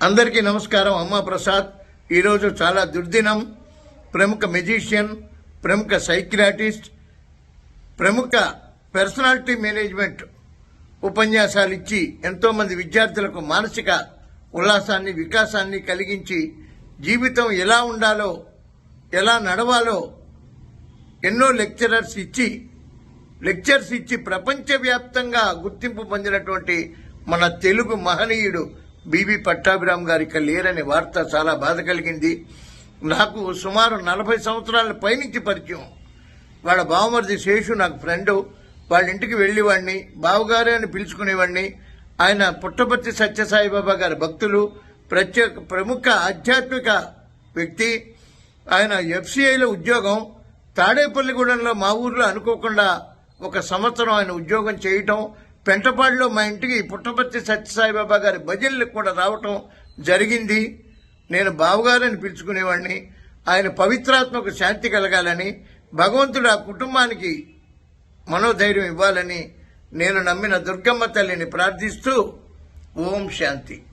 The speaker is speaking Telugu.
అందరికీ నమస్కారం. అమ్మా ప్రసాద్ ఈరోజు చాలా దుర్దినం. ప్రముఖ మెజిషియన్ ప్రముఖ సైక్రాటిస్ట్ ప్రముఖ పర్సనాలిటీ మేనేజ్మెంట్ ఉపన్యాసాలు ఇచ్చి ఎంతోమంది విద్యార్థులకు మానసిక ఉల్లాసాన్ని వికాసాన్ని కలిగించి జీవితం ఎలా ఉండాలో ఎలా నడవాలో ఎన్నో లెక్చరర్స్ ఇచ్చి లెక్చర్స్ ఇచ్చి ప్రపంచవ్యాప్తంగా గుర్తింపు పొందినటువంటి మన తెలుగు మహనీయుడు బీబీ పట్టాభిరామ్ గారి లేరనే వార్త చాలా బాధ కలిగింది. నాకు సుమారు నలభై సంవత్సరాల పైనుంచి పరిచయం. వాళ్ళ బావమరిది శేషు నాకు ఫ్రెండు. వాళ్ళ ఇంటికి వెళ్ళేవాడిని బావగారే అని పిలుచుకునేవాడిని. ఆయన పుట్టపర్తి సత్యసాయిబాబా గారి భక్తులు ప్రత్యేక ప్రముఖ ఆధ్యాత్మిక వ్యక్తి. ఆయన ఎఫ్సిఐలో ఉద్యోగం. తాడేపల్లిగూడెంలో మా ఊర్లో అనుకోకుండా ఒక సంవత్సరం ఆయన ఉద్యోగం చేయటం. పెంటపాడులో మా ఇంటికి పుట్టపర్తి సత్యసాయిబాబా గారి భజనలకు కూడా రావటం జరిగింది. నేను బావగారని పిలుచుకునేవాడిని. ఆయన పవిత్రాత్మకు శాంతి కలగాలని భగవంతుడు ఆ కుటుంబానికి మనోధైర్యం ఇవ్వాలని నేను నమ్మిన దుర్గమ్మ తల్లిని ప్రార్థిస్తూ ఓం శాంతి.